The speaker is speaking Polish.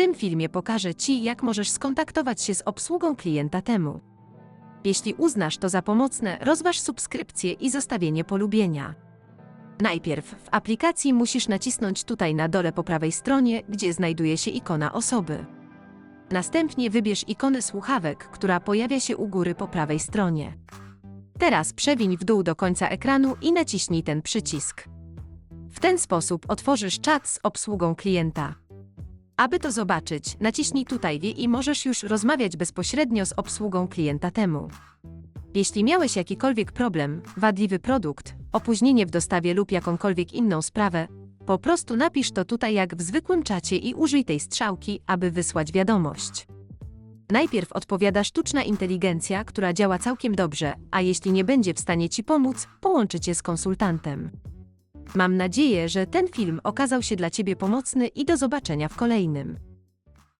tym filmie pokażę Ci, jak możesz skontaktować się z obsługą klienta temu. Jeśli uznasz to za pomocne, rozważ subskrypcję i zostawienie polubienia. Najpierw w aplikacji musisz nacisnąć tutaj na dole po prawej stronie, gdzie znajduje się ikona osoby. Następnie wybierz ikonę słuchawek, która pojawia się u góry po prawej stronie. Teraz przewiń w dół do końca ekranu i naciśnij ten przycisk. W ten sposób otworzysz czat z obsługą klienta. Aby to zobaczyć, naciśnij tutaj i możesz już rozmawiać bezpośrednio z obsługą klienta temu. Jeśli miałeś jakikolwiek problem, wadliwy produkt, opóźnienie w dostawie lub jakąkolwiek inną sprawę, po prostu napisz to tutaj jak w zwykłym czacie i użyj tej strzałki, aby wysłać wiadomość. Najpierw odpowiada sztuczna inteligencja, która działa całkiem dobrze, a jeśli nie będzie w stanie Ci pomóc, połączy Cię z konsultantem. Mam nadzieję, że ten film okazał się dla Ciebie pomocny i do zobaczenia w kolejnym.